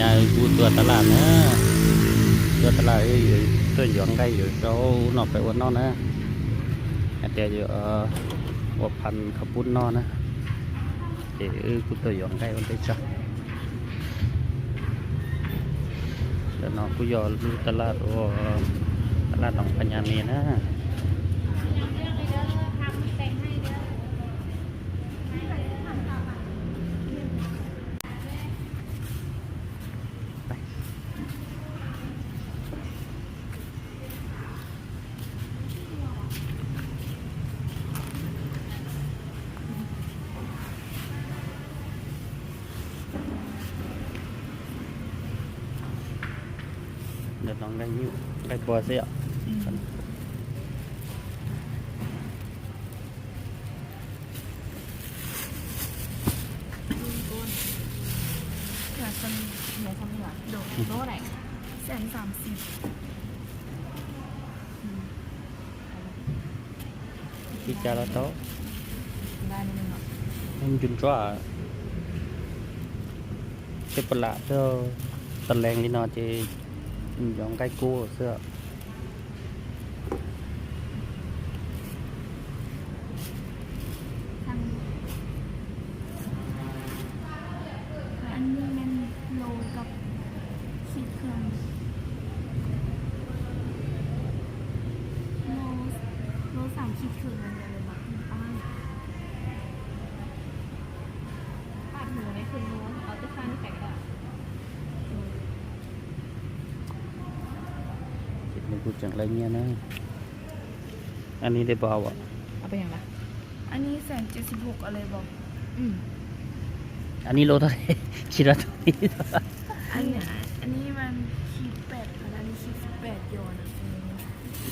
ยายกูตัวตลาดนะตัวตลาดเอ้ยตัวหยอนไก้อยู่เขาหนอกไปวันนอนนะแต่อยู่ว่าพันขบุ้นนอนนะเอ้ยกูตัวหยอนไก้วันไปจ้ะเดี๋ยวนอกกูยอตลาดวอ้ตลาดหนองปัญญาเมีนะ Đợt nó ngay như cái bò xe là sân nhà sân là đồ tốt này sẽ ăn giảm xịt khi cha là tốt em chun chó à cái phần lạ cho tần lèn đi nó thì ยองไก่กู้เสื้อโลกับขีดเขืนโลโลสามขีดเขื่อนอังไรเงี้ยนะอันนี้ได้บบกว่ะเอาไปยังละอันนี้แสนเจ็ดสิบหกอะไรบอกอันนี้โลเท่าไหร่คิดว่าตนเท่าอันนี้ อันนี้มันคิดแปดอันนี้คิดสิบแปดยอน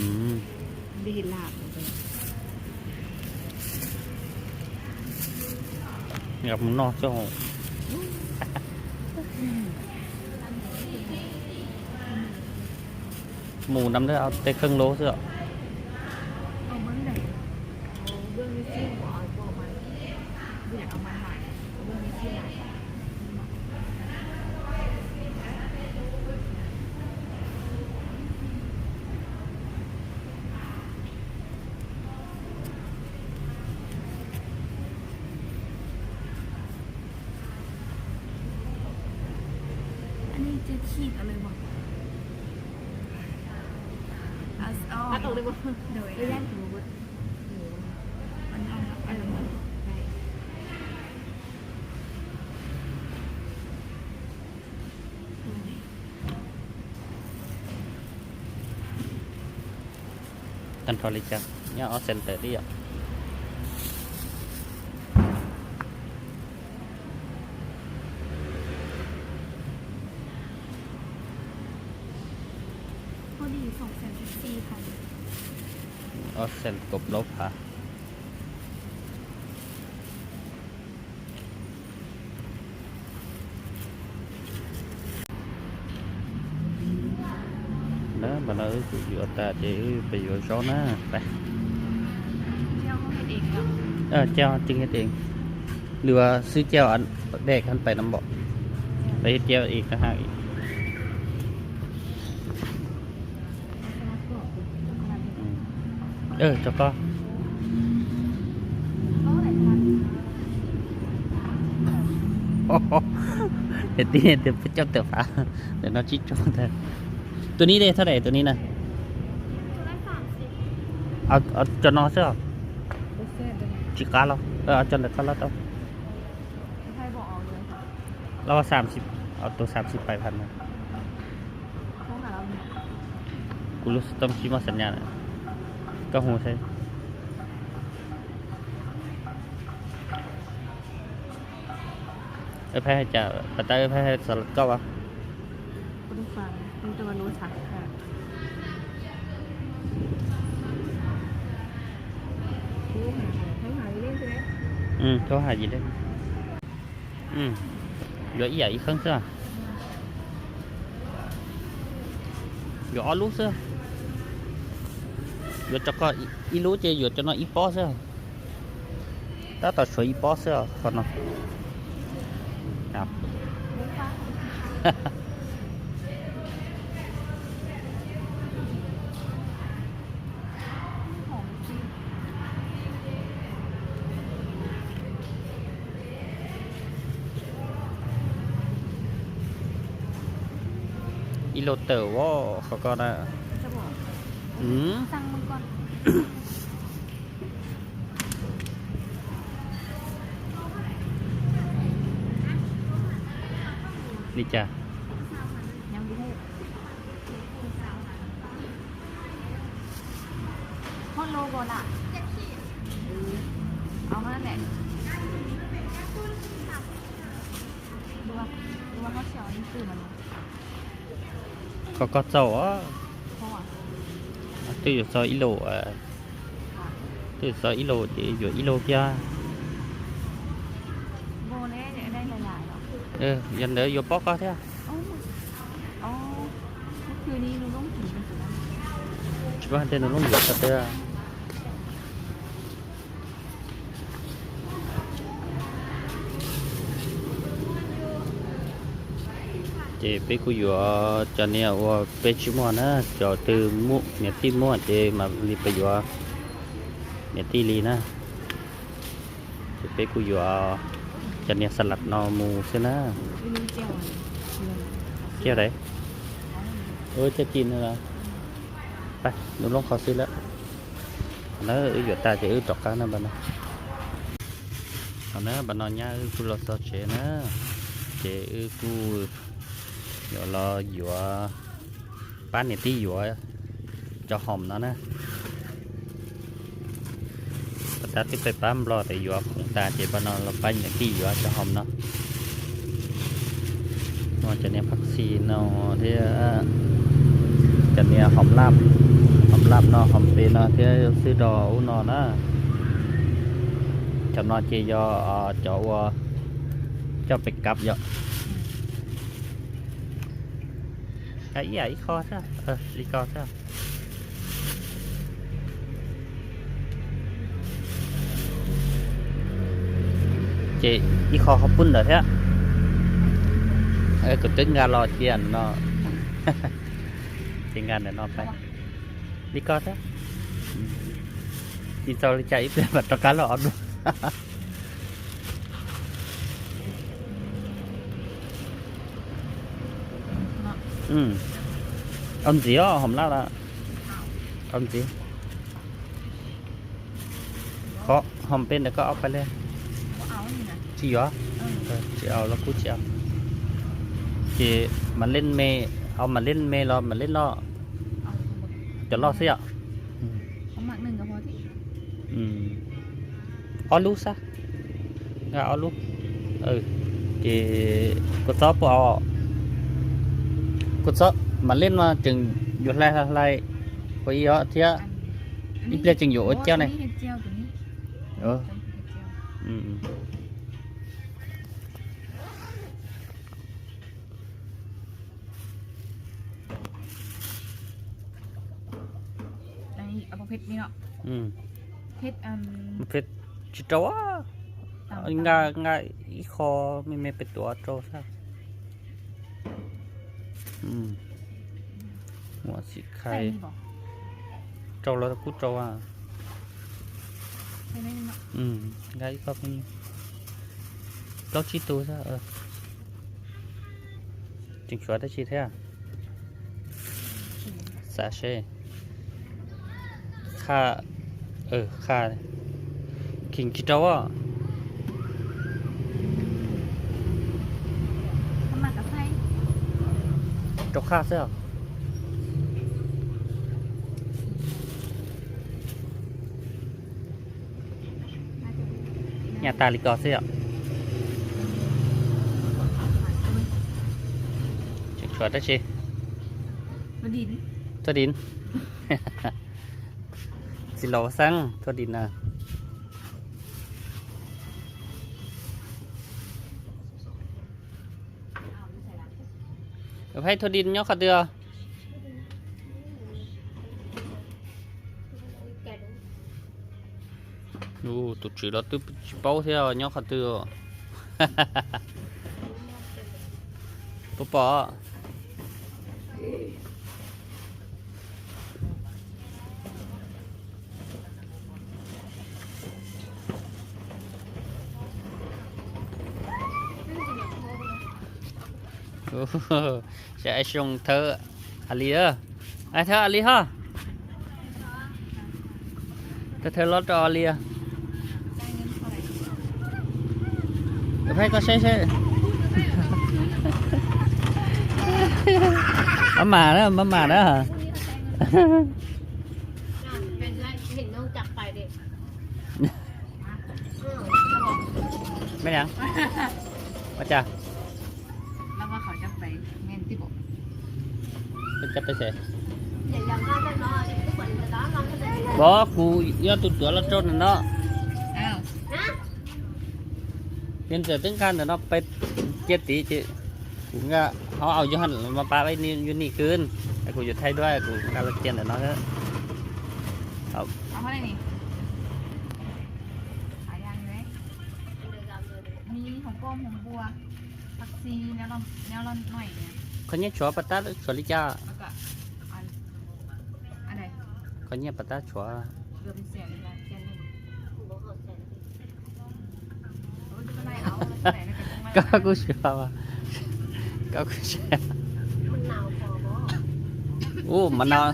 อืมดีลาบเลยเนียมนอกเจ้าหมูน้ำเดือดเอาเต็กครึ่งโลเสือได้บ่โดยย่านถึงบ่มันเอาันนั้ตันทอลิจักเนี่ยเอาเซนเตอร์ดิอ่ะพอดีสองแสนสิบสี่พันออสเซนกบลบค่ะนะมาเลอออยู่ตาเจ้ไปอยู่ช่องนะไป เจ้าจริงจริงหรือว่าซื้อเจ้าอันเด็กขั้นไปน้ำบ่อไปเจ้าอีกนะฮะเออจบก็เดี๋ยวตีเดี๋ยวเจ้าเต๋อฟ้าเดี๋ยวน้องจิ๊กจองเธอตัวนี้เลยเท่าไหร่ตัวนี้นะเอาเอาจนนอเสื้อจิกาเราเอออาจนเด็กก็แล้วต้องเราสามสิบเอาตัวสามสิบไปพันนะกูรู้ต้องชิมว่าสัญญาณนะ તો hồ છે એ phải chờ bà ta phải sợ lịch câu à đúng rồi nhưng tôi mà nuôi sạch Ừ, thua hà gì đấy Ừ, gửi vậy không sao Gõ luôn sao vừa cho có ít lúa chơi vừa cho nó ít bó sao đó tao sửa ít bó sao còn nó nào ít lô tử quá khó con ạ ừ đi chà hot logo ạ เอามาแหละดูว่าดูว่าเขาเฉียวนี่คือมันก็ก็เจ้าอ่ะ tôi so ít lộ à tôi so ít lộ thì rồi ít lộ kia ừ dân đỡ vô bóc có thế chú anh tên nó luôn giật thật đấy à? chị biết cô vừa cho nên là เป็นชิมอนะจอตือมุเนี่ยที่มั่วเจมาลีไปอยู่เนี่ยที่ลีนะจะไปกูอยู่จะเนี่ยสลัดนอมูใช่นะเกี่ยวไรเออจะกินเหรอไปหนูลงขอซื้อแล้ว nó ở giữa ta chỉ ở trọc cá nó bên này còn nó bên nó nhá ở khu lọt tao chế nó chế ở khu giờ lo giữa bán này tí dũa cho hồng nó nè ta tiếp phải bám lo tại dũa cũng ta chỉ bao nó là bánh này tí dũa cho hồng nó nó cho nên vaccine nó thế cho nên hồng lam hồng lam nó hồng tê nó thế sư đò u nó nó cho nó chỉ do chỗ cho bị cặp vậy ấy ấy kho ra ờ đi kho ra chị đi kho không bún rồi á ấy cứ tính ra lo tiền nó tiền ngàn để nó phải đi kho ra ừ. đi sau chạy về mặt nó cá lọ luôn 음. 언제 요? 험라 라. 언 제? 거, 험뺀데 거, 업빨 리. 지 요? 지 요, 라고지 요. chị mà lên mê ông mà lên mê lo mà lên lo cho lo xe ạ ở lu sao ở lu ừ chị có tóc bỏ cột sọ mà lên mà chừng dột lại lại có ý đó thế đi play chừng dột treo này ờ. ừ. ừ. ở phòng à, đi nọ ừ um hết chỉ trâu á nga nga khó mình mệt bị tua trâu sao หัวสิไข่เป็นเจ้าแล้วกูเจ้าว่าเป็ไม่เนาะอืมไงก็มีเราชีตัวซะเออจริงชัวรได้ชีดแท้สาเช่ค่าเออข้าขิงกิดเจ้าว่าจกคาเสื้อเนี่ยตาลิกอเสื้อชวดได้ใช่ตัวดินตัวดิน สิโลซังตัวดินนะ phải thôi đi nhóc khát tưa u tụt chỉ là tụt bao theo à, nhóc khát tưa bố bỏ จะไอชงเธออาลีเออไอเธออาลีฮะแต่เธอรถอาลีอะไ้ก็ใช่ใช่อาหมาแล้วมาหมาแล้วฮะไม่ยังมาจ้าจะไปเส่บอกูยอดตุ่ตัวละจนนั่นเนาะเพีนเสร็จัึงการแต่เนาะไปเียดติจืกงก็เขาเอาอยู่หันมาปลาไปนี่ยูนี่คืนไอ้กูอยู่ไทยด้วยกูกำลังเจียนแต่เนาะเอาเาะรนี่มีของก้มของบัวผักซีแ้วเราแวลอนหน่อยเนี่ยคนนี้ชัวปตาชัวลิจ้าแลวันคนนี้ปตาชัวเกเ็น่ยาวนกูชัวว่ะก็กูชัวันโอ้ มันหนาว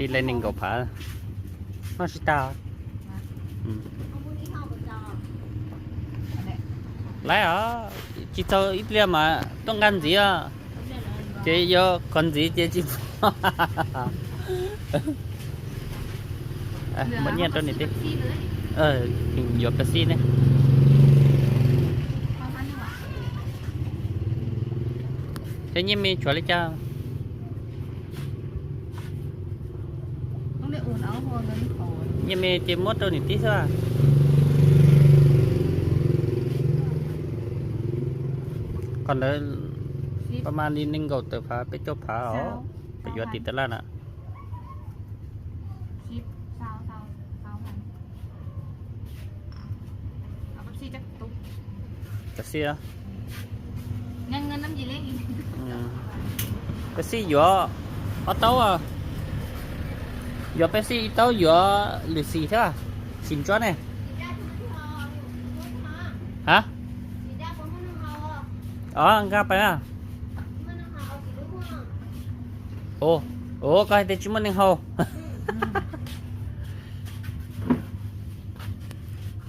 đi lên nên gộp hả nó sẽ tao ừ. lấy à, chỉ cho ít liền mà tôi ngăn gì à chỉ vô còn gì chị chị à, dạ, mất nhiên cho này đi ờ mình vô cái xin đấy thế nhưng mình chuẩn lấy cho nhà mẹ tìm mốt đâu nè tí sao à còn đấy ประมาณนี้นึ่งก็เตอฟ้าไปจบฟ้าอ๋อไปยอดติดตะล่ะน่ะชิปซาวซาวซาวมันเอาไปซีจักตุ๊กจักเสียเงินเงินน้ำยีเล่งอีกก็ซีอยู่อ๋อเต้าอ่ะ gió Pepsi tao gió lì xì thế à xin cho này hả đó ờ, ăn cắp à ô ô coi thì chúng mình đang hầu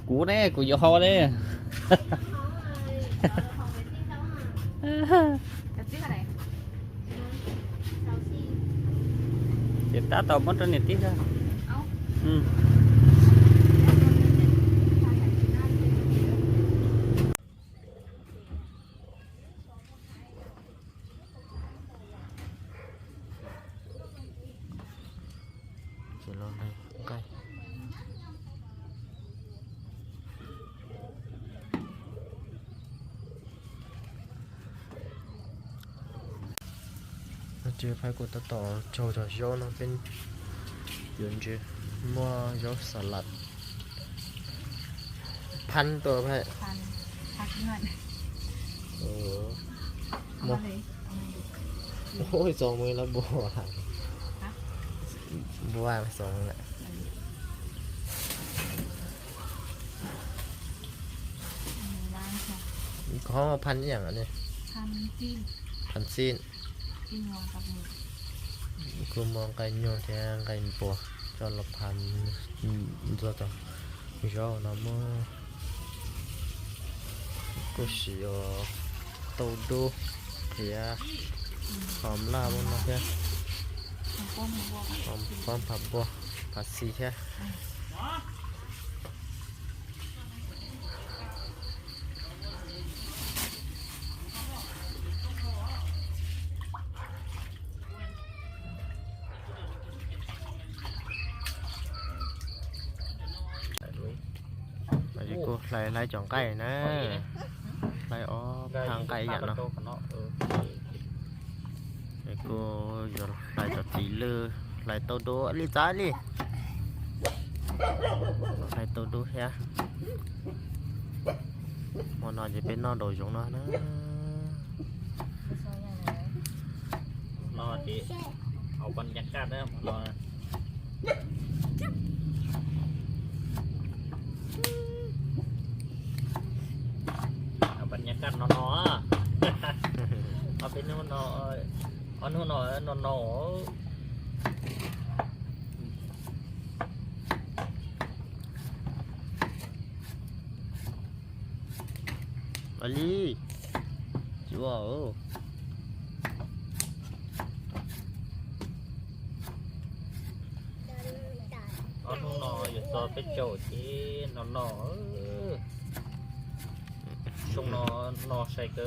cú đấy cú gió hầu đấy ตาต่อมดตัวนิดที่เด้ออืมพายกตต่อ โชว์จากยอนเป็นยืนจีมัวยอสลัดพันตัวพายพันพักนอนโอ้โหสองมือละบัวบัวสองละขอมาพันอย่างอันนี้พันซีนพันซีน nyong kak ni kumong kak nyong tiang kak impo cho lepan cho to cho nama cô sio tàu đô thì à hòm la bông nó kia hòm hòm hòm bò hòm xì kia กูไหลไหลจ่องไก่นะไหลอ๋อทางไกลอย่างเนาะไอ้กูอยู่ไหลจัดสีเลยไหลเต้าโดลิจ้าลิไลเต้าดูเฮียมันนอนจะเป็นนอนโดยจงนอนนะนอนดิเอาบรรยากาศนะมันนอนนอมาลีจิวนอาอานออยู่ซอไปโจทย์ทีนอหนอชงนอนอใส่เกล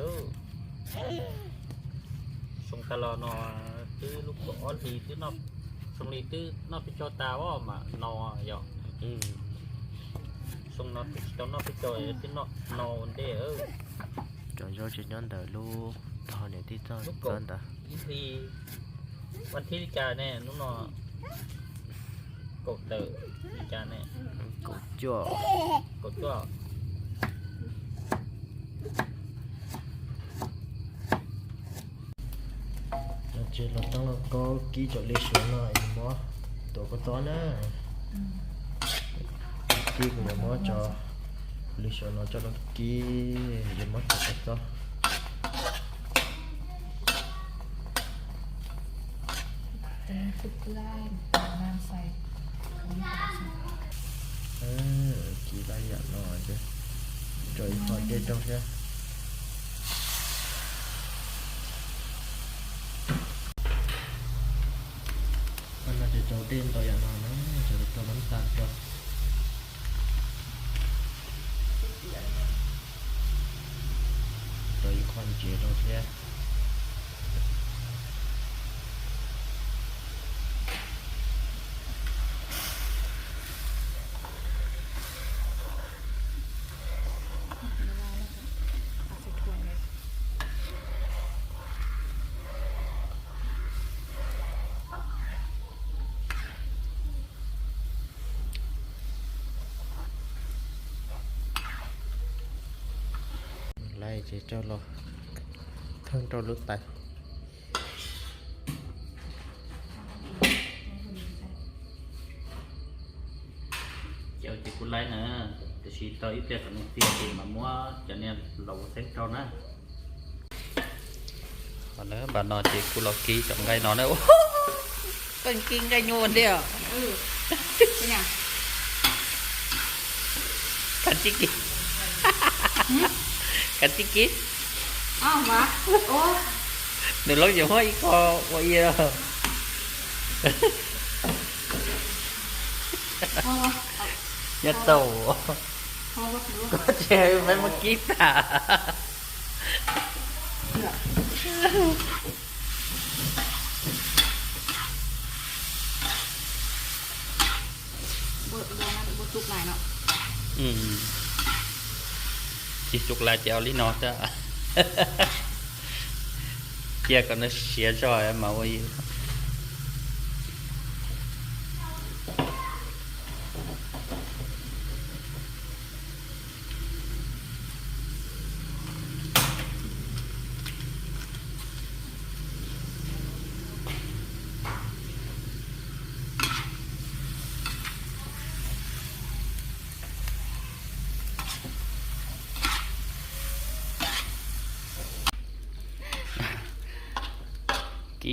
ชงตะลอนอลูกอ้อนหีตื้อนอกสงลีตื้อนอกพิจตาว่ามานอยออืมงนอกจอนอกพิจอยที่อนอกนอนเด้อจอยจะิย้อนเดอลูตอนเนี้ยที่จอนจอนตายี่ทีวันที่ดิจาแน่ นุ่นนอนกดเตอดิจาแน่กดจ่อกดจ่อ chứ là tăng nó có ký cho lý số nó em mua tổ có to nữa ký của em mua cho lý số nó cho nó ký em mua tổ có to chỉ tay nhận rồi chứ trời khỏi chơi trong chứ perintah yang mana jadi teman saja dari kunci dulu ya tay chỉ cho lo thân cho nước tay chéo chị cũng lấy nữa thì chỉ tới ít tiền còn tiền thì mà mua cho nên lẩu thêm cho nó còn nữa bà nó chị cũng lo ký chậm ngay nó nữa cần kinh ngay nhuồn đi à ừ thế nào thật chứ kì katikit à ờ, mà oh đừng lo gì hết co co gì đâu nhất tàu có chơi mấy mất kít à Bộ, bộ, bộ tụt lại nó. Ừ. ิจุกลาเจ้าลีนอจ้ะเกียกันเสียจอยมาวิ่ง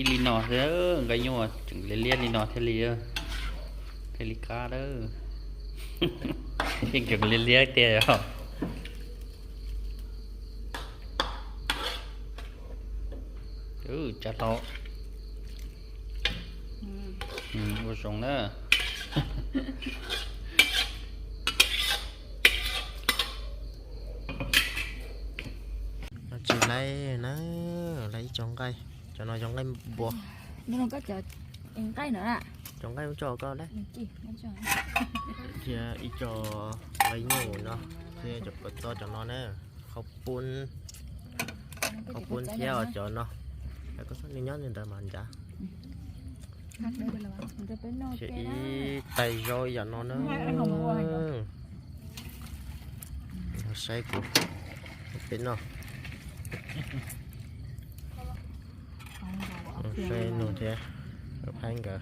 อีลินอเด้อก็ยัวจึงเรียนลีนอเทเลีเทลิกาเด้อยิ่งจึงเรียนเรียกเตี้ยอ่ะเออจัดเราอืมอุสงเด้อจุดไรนะไรจองไก่ cho nó trong cái bùa ờ, nó không có chờ cái nữa ừ, à trong cũng cho con đấy thì ít cho lấy nhiều nó thì à, chụp cho cho nó nè không buôn ờ, không buôn ở cho nó đã có số nhớ nên ta mình chả ừ. chị tay rồi giờ nó nữa say của bên nó xe nụ thế gặp anh cả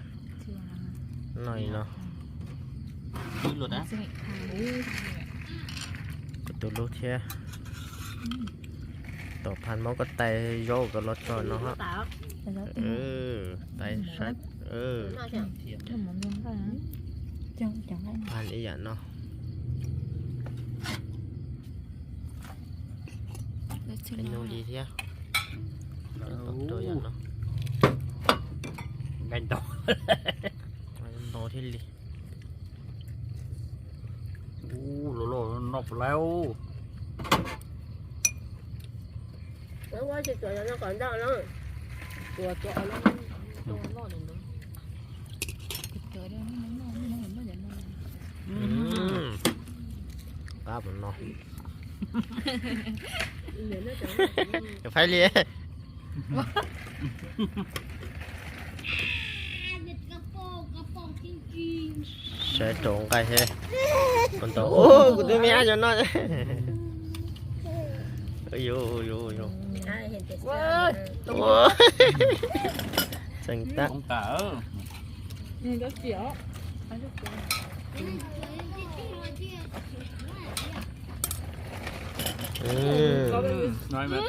này nó đi luôn á có từ thế tổ phan máu có tay vô có lót cho nó hả ừ, ừ tay ừ. sạch ừ phan dạ nó anh nô gì thế rồi dạ nó กันโตโตที่ลิโอ้โหลอๆนอกแล้วแล้วว่าจะเจอยแล้วก่อนได้แล้วตัวจอยแล้วตดหนึ่งเนาะตัวเดีไม่นอนไม่เห็นไม่เห็นนออืมกล้าผมเนาะเดี๋ยวไปเลยใช้ตรงกันใช่คนโตโอ้กูดูมีอยจนนอนอยู่อยูยอยูยน่าเห็นแต่เสื้อตัวสังตาตาเออนี่ก็เสียวน้อยไหมเ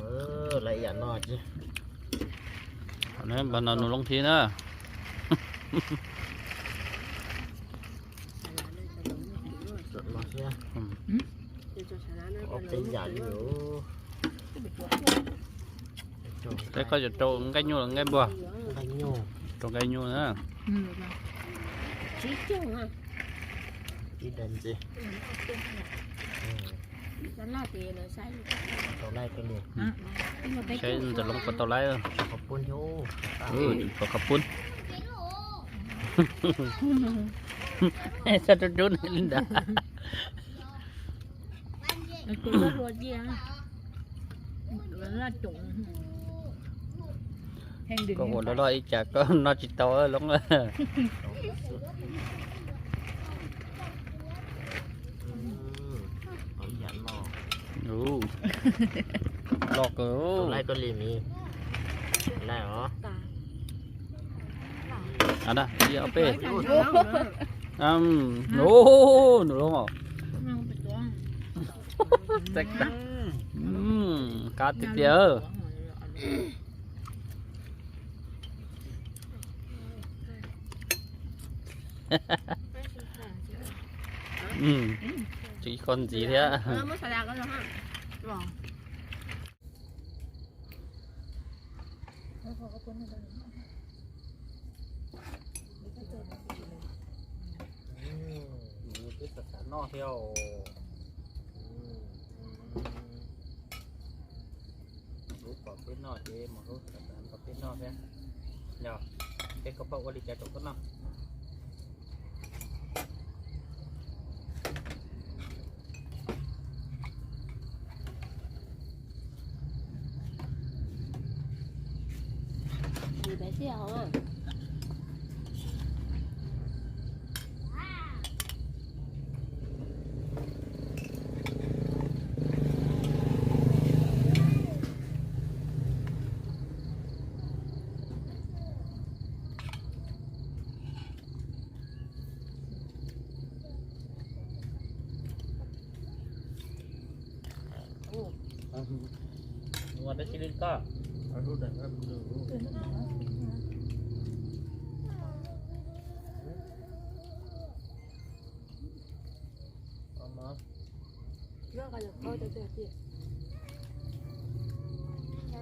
ออละเยียดนอดจีอันนี้บรรณานุลงทีนะ thế coi cho trộn cái nhô là ngay bùa trộn cái nhô nữa chỉ chỗ ha chỉ đền gì gì Saya untuk lompat tolai. Kapun yo. Oh, kapun. Sao trốn trốn này Linda con hồn đó lo chả có nó chỉ to lắm ừ. Lo cơ Hôm nay có liền đi Hôm nay hả? ada iya apa um no no no cek tak hmm katit ya ừ chỉ còn gì thế ạ cái sạch sạch no theo đúng có cái no chế mà lúc sạch sạch có cái no thế nhờ cái có bao đi chạy chỗ có nào Hãy subscribe cho kênh Ghiền Mì Gõ Để không bỏ lỡ những video hấp dẫn ชลินก็เอารูปหนครับดูรมาเรื่งอะไรเขาจะเจอที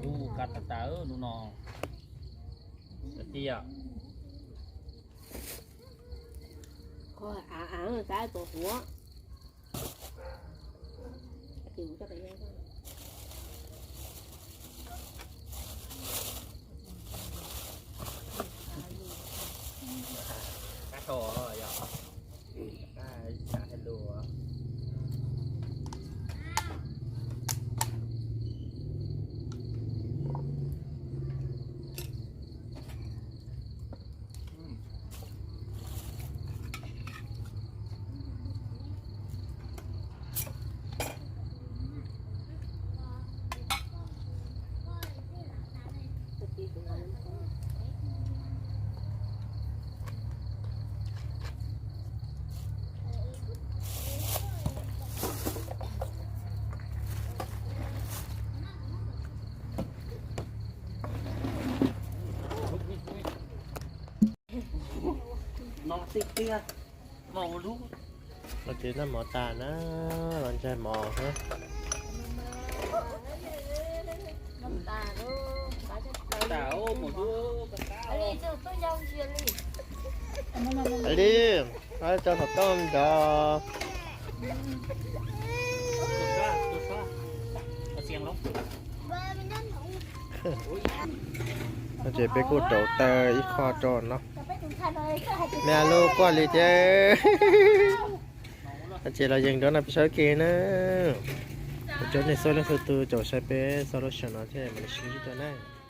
ดูกัดตาตาเออนุนองสติอ่ะคอยอ่างอ่างซ้ายตัวหัวติ๋วจะไปยังไง oh, ติดเตียหมอรู้เราเจอหน้าหมอตานะหลันใ่หมอฮะน้ตาลูกตาจะไตาโอ้หมอรู้อะไรจะต้องยาวเชียร์ลีอันนี้จะถอดต้มจอตัเอเสียงล้เราจะไปกูเต่าเตออีกคอจอนเนาะ मैं आलो क्वालिटी अच्छे là dừng đó là sao kia nữa chỗ này sao nó từ từ chỗ xe bé sao nó sợ nó thế mình xin cho này